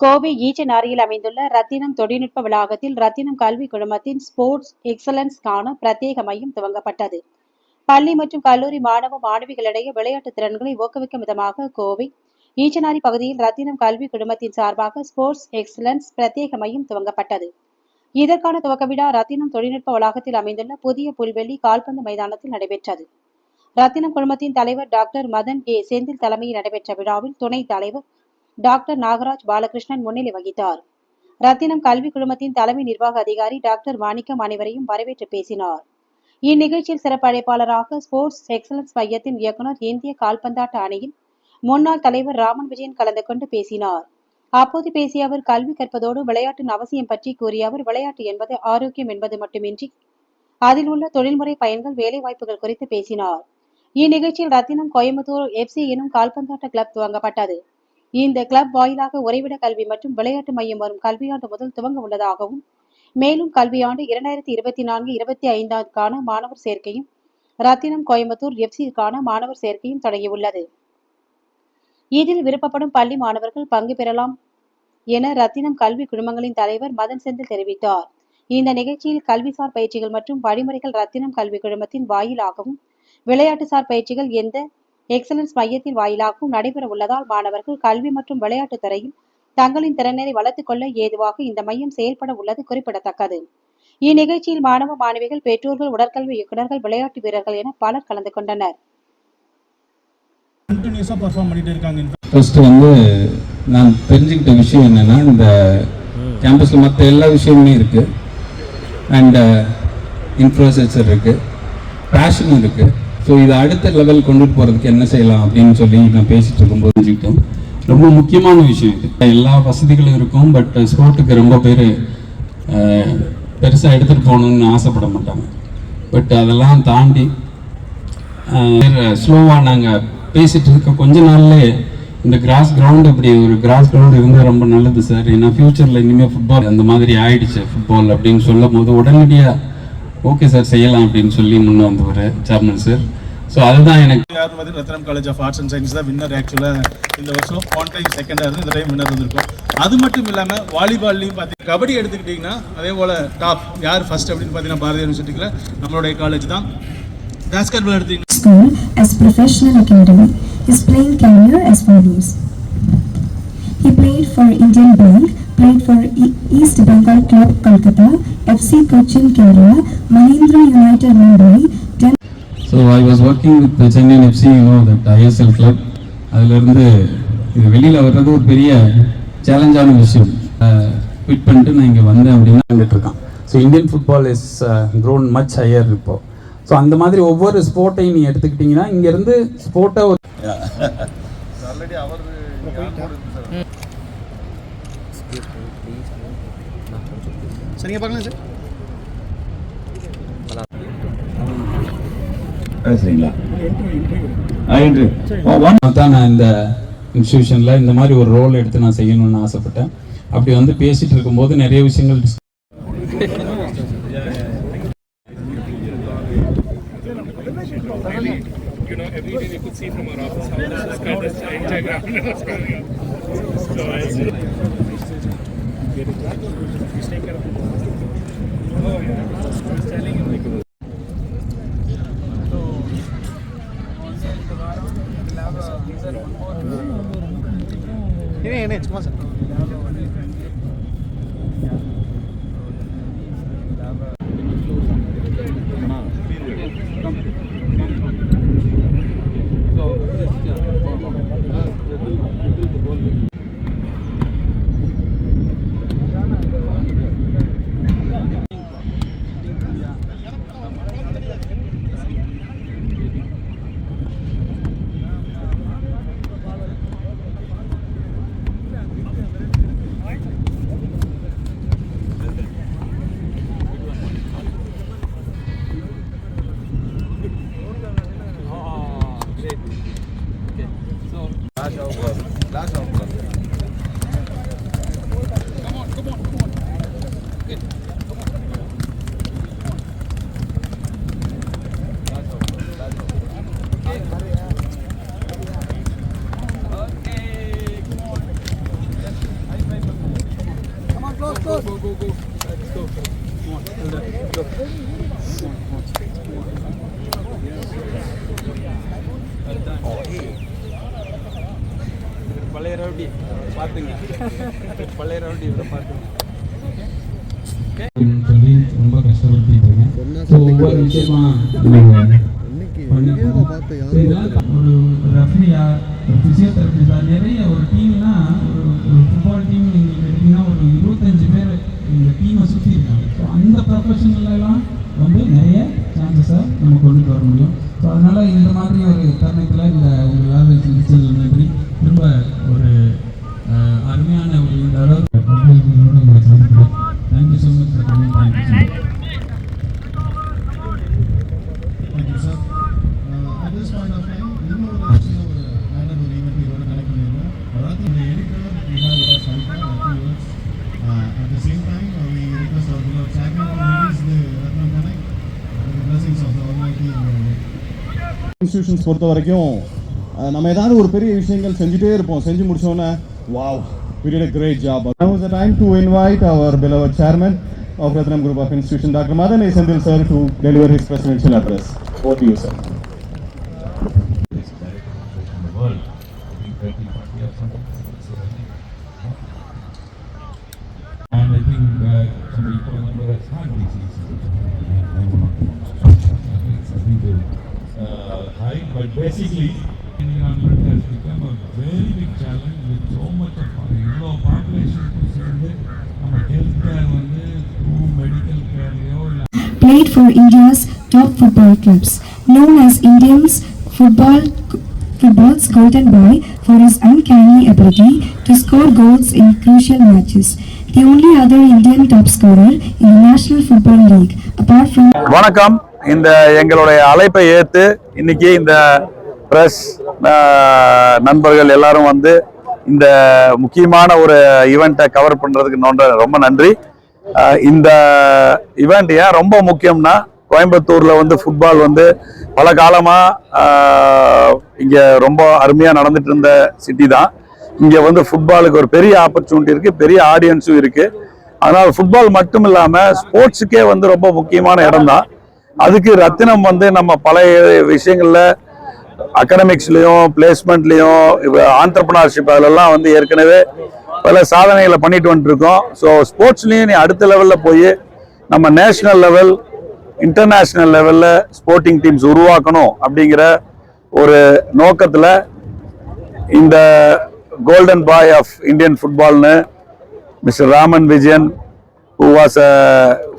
கோவை ஈச்சனாரியில் அமைந்துள்ள ரத்தினம் தொழில்நுட்ப வளாகத்தில் ரத்தினம் கல்வி குழுமத்தின் ஸ்போர்ட்ஸ் எக்ஸலன்ஸ்க்கான பிரத்யேக மையம் துவங்கப்பட்டது. பள்ளி மற்றும் கல்லூரி மாணவ மாணவிகளிடையே விளையாட்டு திறன்களை ஊக்குவிக்கும் விதமாக கோவை ஈச்சனாரி பகுதியில் ரத்தினம் கல்வி குழுமத்தின் சார்பாக ஸ்போர்ட்ஸ் எக்ஸலன்ஸ் பிரத்யேக மையம் துவங்கப்பட்டது. இதற்கான துவக்க விழா ரத்தினம் தொழில்நுட்ப வளாகத்தில் அமைந்துள்ள புதிய புல்வெளி கால்பந்து மைதானத்தில் நடைபெற்றது. ரத்தினம் குழுமத்தின் தலைவர் டாக்டர் மதன் ஏ. செந்தில் தலைமையில் நடைபெற்ற விழாவில் துணைத் தலைவர் டாக்டர் நாகராஜ் பாலகிருஷ்ணன் முன்னிலை வகித்தார். ரத்தினம் கல்வி குழுமத்தின் தலைமை நிர்வாக அதிகாரி டாக்டர் மாணிக்கம் அனைவரையும் வரவேற்று பேசினார். இந்நிகழ்ச்சியில் சிறப்பு அழைப்பாளராக ஸ்போர்ட்ஸ் எக்ஸலன்ஸ் மையத்தின் இயக்குநர் இந்திய கால்பந்தாட்ட அணியின் முன்னாள் தலைவர் ராமன் விஜயன் கலந்து கொண்டு பேசினார். அப்போது பேசிய அவர் கல்வி கற்பதோடு விளையாட்டின் அவசியம் பற்றி கூறிய அவர் விளையாட்டு என்பது ஆரோக்கியம் என்பது மட்டுமின்றி அதில் உள்ள தொழில்முறை பயன்கள் வேலை வாய்ப்புகள் குறித்து பேசினார். இந்நிகழ்ச்சியில் ரத்தினம் கோயம்புத்தூர் எஃப்சி எனும் கால்பந்தாட்ட கிளப் துவங்கப்பட்டது. இந்த கிளப் வாயிலாக உறைவிட கல்வி மற்றும் விளையாட்டு மையம் வரும் கல்வியாண்டு முதல் துவங்க உள்ளதாகவும் மேலும் கல்வியாண்டு இரண்டாயிரத்தி இருபத்தி நான்கு இருபத்தி ஐந்தாவதுக்கான மாணவர் சேர்க்கையும் ரத்தினம் கோயம்புத்தூர் எஃப்சிக்கான மாணவர் சேர்க்கையும் தொடங்கியுள்ளது. இதில் விருப்பப்படும் பள்ளி மாணவர்கள் பங்கு பெறலாம் என ரத்தினம் கல்வி குழுமங்களின் தலைவர் மதன் செந்தில் தெரிவித்தார். இந்த நிகழ்ச்சியில் கல்விசார் பயிற்சிகள் மற்றும் வழிமுறைகள் ரத்தினம் கல்வி குழுமத்தின் வாயிலாகவும் விளையாட்டுசார் பயிற்சிகள் எந்த எக்ஸலன்ஸ் மையத்தின் வாயிலாகவும் நடைபெற உள்ளதால் மாணவர்கள் கல்வி மற்றும் விளையாட்டுத் துறையில் தங்களின் திறனை வளர்த்துக் கொள்ள ஏதுவாக இந்த மையம் செயல்பட உள்ளது குறிப்பிடத்தக்கது. இந்நிகழ்ச்சியில் மாணவ மாணவிகள் பெற்றோர்கள் உடற்கல்வி இயக்குநர்கள் விளையாட்டு வீரர்கள் என பலர் கலந்து கொண்டனர். ஃபர்ஸ்ட் வந்து நான் தெரிஞ்சுக்கிட்ட விஷயம் என்னன்னா இந்த கேம்பஸில் மற்ற எல்லா விஷயமுமே இருக்கு. அண்ட் இன்ஃப்ராஸ்ட்ரக்சர் இருக்கு. பேஷனும் இருக்கு. ஸோ இதை அடுத்த லெவல் கொண்டுட்டு போகிறதுக்கு என்ன செய்யலாம் அப்படின்னு சொல்லி நான் பேசிட்டு இருக்கும்போது தெரிஞ்சுக்கிட்டேன். ரொம்ப முக்கியமான விஷயம் இது. எல்லா வசதிகளும் இருக்கும் பட் ஸ்போர்ட்டுக்கு ரொம்ப பேர் பெருசாக எடுத்துகிட்டு போகணும்னு ஆசைப்பட மாட்டாங்க. பட் அதெல்லாம் தாண்டி ஸ்லோவாக நாங்கள் பேசிட்டு இருக்க கொஞ்ச நாள்லயே இந்த கிராஸ் கிரவுண்ட் இப்படி ஒரு கிராஸ் கிரவுண்டு இருந்தால் ரொம்ப நல்லது சார். ஏன்னா ஃப்யூச்சரில் இனிமேல் ஃபுட்பால் அந்த மாதிரி ஆயிடுச்சு ஃபுட்பால் அப்படின்னு சொல்லும் போது உடனடியாக ஓகே சார் செய்யலாம் அப்படின்னு சொல்லி முன்ன வந்தவர் சேர்மன் சார் ஸோ அதுதான் எனக்கு யார் வந்து Ratnam college of arts and science தான் வின்னர் ஆக்சுவலாக இந்த வருஷம் ஒன் டைம் செகண்டாக இருந்து இந்த டைம் வின்னர் வந்திருக்கும் அது மட்டும் இல்லாமல் வாலிபால்லையும் பார்த்தீங்கன்னா கபடி எடுத்துக்கிட்டிங்கன்னா அதே போல் டாப் யார் ஃபர்ஸ்ட் அப்படின்னு பார்த்தீங்கன்னா பாரதிய யூனிவர்சிட்டியில் நம்மளுடைய காலேஜ் தான் பேஸ்கெட் பால் எடுத்தீங்கன்னா school as professional academy. His playing career as follows. He played for Indian Bank, played for E- East Bengal Club Kolkata, FC Cochin Kerala, Mahindra United Mumbai, so I was working with Chennai FC you know that ISL club அதுலேருந்து இது வெளியில் வர்றது ஒரு பெரிய சேலஞ்சான விஷயம். Quit பண்ணிட்டு நான் இங்கே வந்தேன் அப்படின்னா இருக்கான். So Indian football is grown much higher இப்போ. ஸோ அந்த மாதிரி ஒவ்வொரு ஸ்போர்ட்டையும் நீ எடுத்துக்கிட்டிங்கன்னா இங்கேருந்து ஸ்போர்ட்டை ஒரு சரிங்க பார்க்கலாம் சார். பேசுறீங்களா தான் நான் இந்த இன்ஸ்டியூஷனில் இந்த மாதிரி ஒரு ரோல் எடுத்து நான் செய்யணும்னு ஆசைப்பட்டேன். அப்படி வந்து பேசிட்டு இருக்கும்போது நிறைய விஷயங்கள் you ini ini cuma That's all. Come on, come on, come on. Good. Go, go, go, go. Let's go. Come on, hold on. Go. Come on, come on. Come on. Yeah. Oh, hey. பழைய rowdy பார்த்துங்க. பழைய rowdy இவரை பார்த்துங்க. சொல்லி ரொம்ப கஷ்டப்படுத்திட்டு இருக்கேன் so ஒவ்வொரு விஷயமா ஒரு ரெஃப்ரியா ஒரு ஃபிசியோதெரபிஸ்டா நிறைய ஒரு டீம்னா இன்ஸ்டியூஷன்ஸ் பொறுத்த வரைக்கும் அஹ், நம்ம ஏதாவது ஒரு பெரிய விஷயங்கள் செஞ்சுட்டே இருப்போம் செஞ்சு முடிச்சோன்னே wow we did a great job now is the time to invite our beloved chairman of Ratnam Group of Institution Dr. Madan A. Sendil sir to deliver his presidential address over to you sir in the world. I think 30, 40 or something. So I think, And I think uh, somebody put a number as heart uh, high, but basically, Indian unmet has become a very big challenge with so much of இவ்வளோ பாப்புலேஷனுக்கு சேர்ந்து நம்ம health care வந்து through medical கேர்லையோ இல்லை Played for India's top football clubs, known as Indians football football's golden boy for his uncanny ability to score goals in crucial matches. The only other Indian top scorer in the National Football League, apart from வணக்கம் இந்த எங்களுடைய அழைப்பை ஏற்று இன்னைக்கு இந்த press நண்பர்கள் எல்லாரும் வந்து இந்த முக்கியமான ஒரு ஈவெண்ட்டை கவர் பண்ணுறதுக்கு நோன்ற ரொம்ப நன்றி. இந்த ஈவெண்ட் ஏன் ரொம்ப முக்கியம்னா கோயம்புத்தூரில் வந்து ஃபுட்பால் வந்து பல காலமாக இங்கே ரொம்ப அருமையாக நடந்துட்டு இருந்த சிட்டி தான். இங்கே வந்து ஃபுட்பாலுக்கு ஒரு பெரிய ஆப்பர்ச்சுனிட்டி இருக்குது பெரிய ஆடியன்ஸும் இருக்குது அதனால் ஃபுட்பால் மட்டும் இல்லாமல் ஸ்போர்ட்ஸுக்கே வந்து ரொம்ப முக்கியமான இடம் தான். அதுக்கு ரத்தினம் வந்து நம்ம பழைய விஷயங்களில் அகடமிக்ஸ்லேயும் பிளேஸ்மெண்ட்லேயும் ஆண்டர்பனர்ஷிப் அதிலெல்லாம் வந்து ஏற்கனவே பல சாதனைகளை பண்ணிட்டு வந்துட்டுருக்கோம் ஸோ ஸ்போர்ட்ஸ்லேயும் நீ அடுத்த லெவலில் போய் நம்ம நேஷ்னல் லெவல் இன்டர்நேஷ்னல் லெவலில் ஸ்போர்ட்டிங் டீம்ஸ் உருவாக்கணும் அப்படிங்கிற ஒரு நோக்கத்தில் இந்த golden boy of Indian ஃபுட்பால்னு mister Raman Vijayan who was a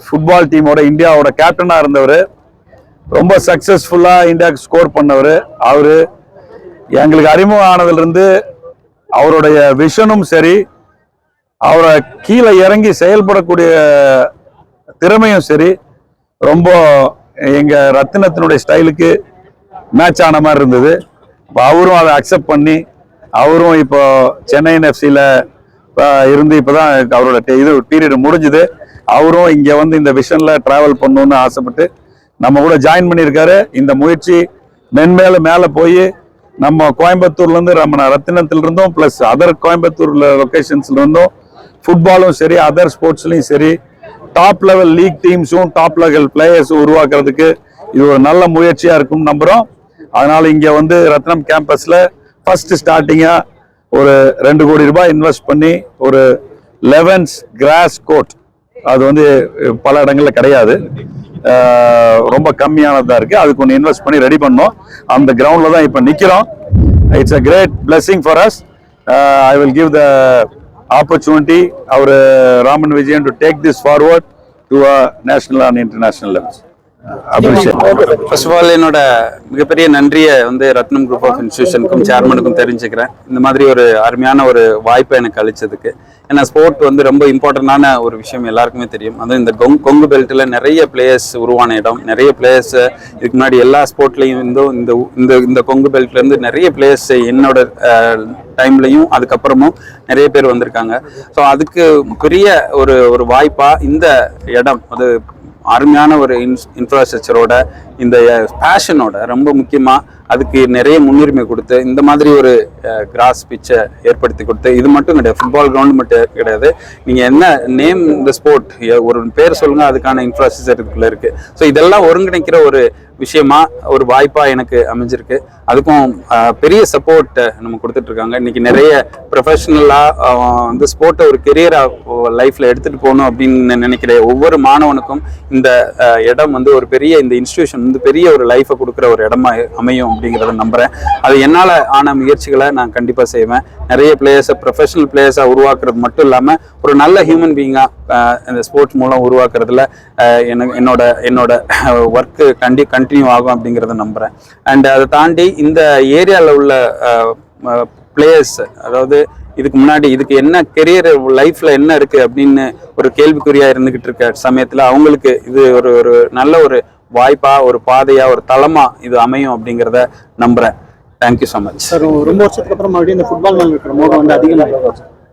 football டீமோட இந்தியாவோட கேப்டனாக இருந்தவர். ரொம்ப சக்ஸஸ்ஃபுல்லாக இந்தியாவுக்கு ஸ்கோர் பண்ணவர். அவர் எங்களுக்கு அறிமுகம் ஆனதுலேருந்து அவருடைய விஷனும் சரி அவரை கீழே இறங்கி செயல்படக்கூடிய திறமையும் சரி ரொம்ப எங்கள் ரத்தினத்தினுடைய ஸ்டைலுக்கு மேட்ச் ஆன மாதிரி இருந்தது. இப்போ அவரும் அதை அக்செப்ட் பண்ணி அவரும் இப்போ சென்னையின் எஃப்சியில் இருந்து இப்போ தான் அவரோட இது பீரியட் முடிஞ்சுது. அவரும் இங்கே வந்து இந்த விஷனில் ட்ராவல் பண்ணணும்னு ஆசைப்பட்டு நம்ம கூட ஜாயின் பண்ணியிருக்காரு. இந்த முயற்சி மென்மேல மேலே போய் நம்ம கோயம்புத்தூர்லேருந்து நம்ம ரத்தினத்திலிருந்தும் ப்ளஸ் அதர் கோயம்புத்தூரில் லொக்கேஷன்ஸ்ல இருந்தும் ஃபுட்பாலும் சரி அதர் ஸ்போர்ட்ஸ்லையும் சரி டாப் லெவல் லீக் டீம்ஸும் டாப் லெவல் பிளேயர்ஸும் உருவாக்குறதுக்கு இது ஒரு நல்ல முயற்சியாக இருக்கும் நம்புகிறோம் அதனால் இங்கே வந்து ரத்னம் கேம்பஸில் ஃபஸ்ட்டு ஸ்டார்டிங்காக ஒரு ரெண்டு கோடி ரூபாய் இன்வெஸ்ட் பண்ணி ஒரு லெவன்ஸ் கிராஸ் கோட் அது வந்து பல இடங்களில் கிடையாது. ரொம்ப கம்மியானதாக இருக்குது அதுக்கு ஒன்று இன்வெஸ்ட் பண்ணி ரெடி பண்ணோம். அந்த கிரவுண்டில் தான் இப்போ நிற்கிறோம் it's a great blessing for us I will give the opportunity our Raman Vijayan to take this forward to national and international levels first of all என்னோட மிகப்பெரிய நன்றியை வந்து ரத்னம் குரூப் ஆஃப் இன்ஸ்டியூஷனுக்கும் சேர்மனுக்கும் தெரிஞ்சுக்கிறேன். இந்த மாதிரி ஒரு அருமையான ஒரு வாய்ப்பை எனக்கு அளிச்சதுக்கு. ஏன்னா ஸ்போர்ட் வந்து ரொம்ப இம்பார்ட்டண்டான ஒரு விஷயம் எல்லாருக்குமே தெரியும். அதுவும் இந்த கொங் கொங்கு பெல்ட்டில் நிறைய பிளேயர்ஸ் உருவான இடம். நிறைய பிளேயர்ஸ் இதுக்கு முன்னாடி எல்லா ஸ்போர்ட்லேயும் இருந்தும் இந்த இந்த இந்த கொங்கு பெல்ட்லேருந்து நிறைய பிளேயர்ஸ் என்னோட டைம்லையும் அதுக்கப்புறமும் நிறைய பேர் வந்திருக்காங்க. ஸோ அதுக்கு பெரிய ஒரு ஒரு வாய்ப்பாக இந்த இடம் அது அருமையான ஒரு இன்ஸ் இன்ஃப்ராஸ்ட்ரக்சரோட இந்த பேஷனோட ரொம்ப முக்கியமாக அதுக்கு நிறைய முன்னுரிமை கொடுத்து இந்த மாதிரி ஒரு கிராஸ் பிச்சை ஏற்படுத்தி கொடுத்து இது மட்டும் கிடையாது ஃபுட்பால் கிரவுண்ட் மட்டும் கிடையாது. நீங்கள் என்ன நேம் இந்த ஸ்போர்ட் ஒரு பேர் சொல்லுங்க அதுக்கான இன்ஃப்ராஸ்ட்ரக்சர் இதுக்குள்ள இருக்கு. ஸோ இதெல்லாம் ஒருங்கிணைக்கிற ஒரு விஷயமா ஒரு வாய்ப்பா எனக்கு அமைஞ்சிருக்கு. அதுக்கும் பெரிய சப்போர்ட் நம்ம கொடுத்துட்டு இருக்காங்க இன்னைக்கு நிறைய ப்ரொஃபஷனலா வந்து ஸ்போர்ட்டை ஒரு கெரியரா லைஃப்ல எடுத்துட்டு போகணும் அப்படின்னு நினைக்கிற ஒவ்வொரு மாணவனுக்கும் இந்த இடம் வந்து ஒரு பெரிய இந்த இன்ஸ்டிடியூஷன் வந்து பெரிய ஒரு லைஃப்பை கொடுக்குற ஒரு இடமா அமையும் அப்படிங்கிறத நம்புறேன். அது என்னால் ஆன முயற்சிகளை நான் கண்டிப்பாக செய்வேன். நிறைய பிளேயர்ஸை ப்ரொஃபஷனல் பிளேயர்ஸாக உருவாக்குறது மட்டும் இல்லாமல் ஒரு நல்ல ஹியூமன் பீயிங்காக இந்த ஸ்போர்ட்ஸ் மூலம் உருவாக்குறதுல எனக்கு என்னோட என்னோட ஒர்க்கு கண்டி கண்டினியூ ஆகும் அப்படிங்கிறத நம்புகிறேன் அண்ட் அதை தாண்டி இந்த ஏரியாவில் உள்ள பிளேயர்ஸ் அதாவது இதுக்கு முன்னாடி இதுக்கு என்ன கெரியர் லைஃப்ல என்ன இருக்கு அப்படின்னு ஒரு கேள்விக்குறியா இருந்துகிட்டு இருக்க சமயத்துல அவங்களுக்கு இது ஒரு ஒரு நல்ல ஒரு வாய்ப்பா ஒரு பாதையா ஒரு தளமா இது அமையும் அப்படிங்கிறத நம்புறேன். தேங்க்யூ ஸோ மச் சார் ரொம்ப வருஷத்துக்கு அப்புறம் மறுபடியும் இந்த ஃபுட்பால் இருக்கிற மோகம் வந்து அதிகமாக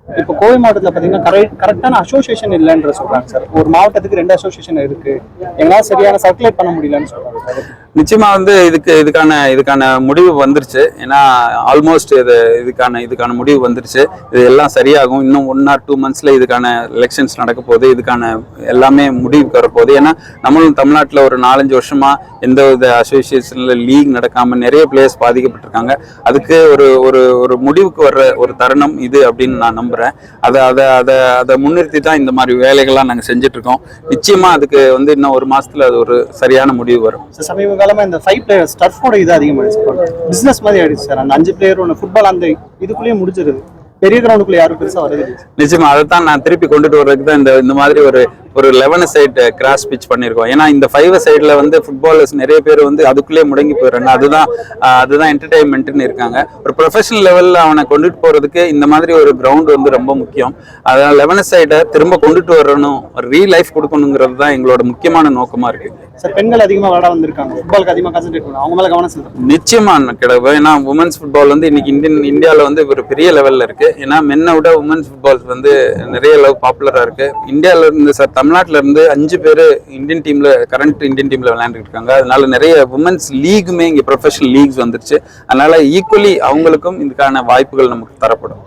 இப்போ கோவை மாவட்டத்தில் பார்த்தீங்கன்னா கரெக்ட் கரெக்டான அசோசியேஷன் இல்லைன்ற சொல்கிறாங்க சார் ஒரு மாவட்டத்துக்கு ரெண்டு அசோசியேஷன் இருக்கு. எங்களால் சரியான சர்க்குலேட் பண்ண முடியலன்னு சொல்றாங்க நிச்சயமா வந்து இதுக்கு இதுக்கான இதுக்கான முடிவு வந்துருச்சு. ஏன்னா ஆல்மோஸ்ட் இது இதுக்கான இதுக்கான முடிவு வந்துருச்சு. இது எல்லாம் சரியாகும். இன்னும் ஒன் ஆர் டூ மந்த்ஸ்ல இதுக்கான எலெக்ஷன்ஸ் நடக்க போகுது. இதுக்கான எல்லாமே முடிவுக்கு வரப்போகுது ஏன்னா நம்மளும் தமிழ்நாட்டில் ஒரு நாலஞ்சு வருஷமா எந்த வித அசோசியேஷனில் லீக் நடக்காமல் நிறைய பிளேயர்ஸ் பாதிக்கப்பட்டிருக்காங்க. அதுக்கு ஒரு ஒரு ஒரு முடிவுக்கு வர்ற ஒரு தருணம் இது அப்படின்னு நான் நம்புறேன் அதை அதை அதை அதை முன்னிறுத்தி தான் இந்த மாதிரி வேலைகள்லாம் நாங்கள் செஞ்சுட்டு இருக்கோம் நிச்சயமா அதுக்கு வந்து இன்னும் ஒரு மாசத்துல அது ஒரு சரியான முடிவு வரும். சார் சமீப காலமா இந்த ஃபைவ் பிளேயர்ஸ் டர்ஃபோட இது அதிகமாகிடுச்சு பிசினஸ் மாதிரி ஆயிடுச்சு சார். அந்த அஞ்சு பிளேயர் ஒன்று ஃபுட்பால் அந்த இதுக்குள்ளேயே முடிச்சிருது பெரிய கிரவுண்டுக்குள்ள யாரும் பெருசா வருது. நிச்சயமா அதை தான் நான் திருப்பி கொண்டுட்டு வர்றதுக்கு தான் இந்த இந்த மாதிரி ஒரு ஒரு லெவன் சைடு கிராஸ் பிச் பண்ணியிருக்கோம் ஏன்னா இந்த ஃபைவ் சைடில் வந்து ஃபுட்பாலர்ஸ் நிறைய பேர் வந்து அதுக்குள்ளேயே முடங்கி போயிடுறாங்க. அதுதான் அதுதான் என்டர்டைன்மெண்ட்னு இருக்காங்க. ஒரு ப்ரொஃபஷனல் லெவலில் அவனை கொண்டுட்டு போகிறதுக்கு இந்த மாதிரி ஒரு கிரவுண்ட் வந்து ரொம்ப முக்கியம். அதனால் லெவன் சைடை திரும்ப கொண்டுட்டு வரணும். ஒரு ரீ லைஃப் கொடுக்கணுங்கிறது தான் எங்களோட முக்கியமான நோக்கமாக இருக்குது சார் பெண்கள் அதிகமாக விளையாட வந்திருக்காங்க. ஃபுட்பாலுக்கு அதிகமாக கான்சென்ட்ரேட் பண்ணுவாங்க அவங்க மேல கவனம் செலுத்தணும். நிச்சயமா கிடையாது ஏன்னா உமன்ஸ் ஃபுட்பால் வந்து இன்னைக்கு இந்தியன் இந்தியாவில் வந்து ஒரு பெரிய லெவல்ல இருக்கு. ஏன்னா மென்னை விட உமன்ஸ் ஃபுட்பால் வந்து நிறைய அளவு பாப்புலரா இருக்கு. இந்தியால இருந்து சார் தமிழ்நாட்டுல இருந்து அஞ்சு பேர் இந்தியன் டீம்ல கரண்ட் இந்தியன் டீம்ல விளையாண்டுட்டு இருக்காங்க அதனால நிறைய உமன்ஸ் லீக்குமே இங்க ப்ரொஃபஷனல் லீக்ஸ் வந்துருச்சு. அதனால ஈக்குவலி அவங்களுக்கும் இதுக்கான வாய்ப்புகள் நமக்கு தரப்படும்.